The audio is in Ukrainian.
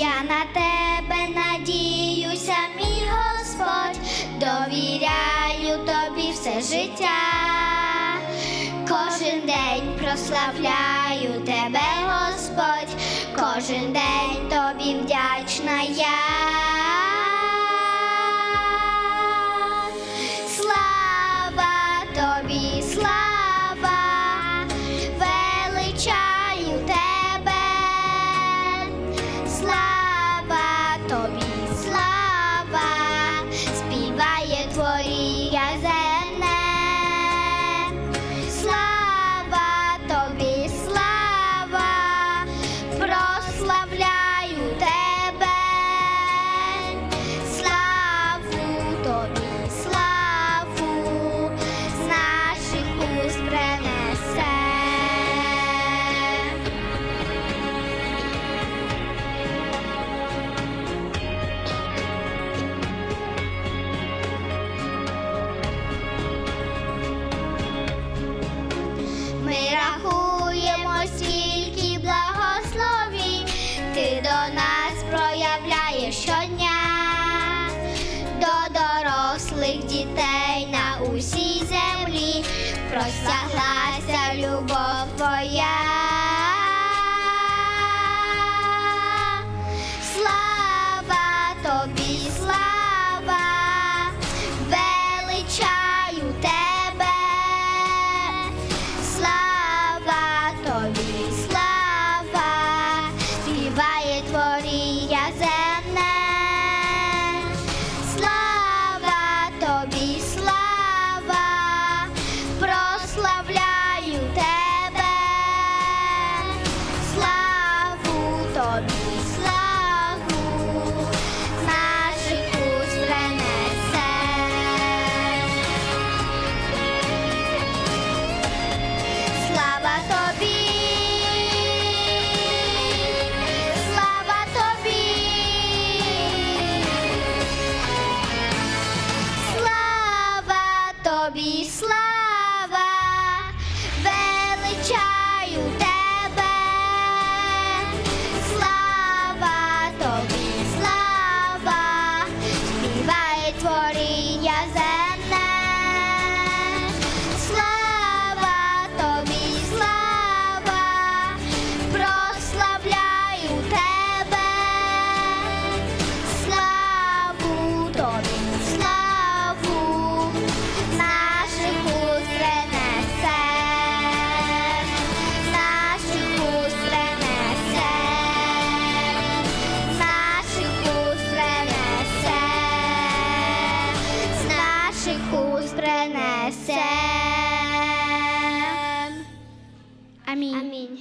Я на тебе надіюся, мій Господь, довіряю тобі все життя, кожен день прославляю тебе, Господь, кожен день тобі вдячна я. осяглася любов твоя. be slow. Ісус принесе. Амінь. Амінь.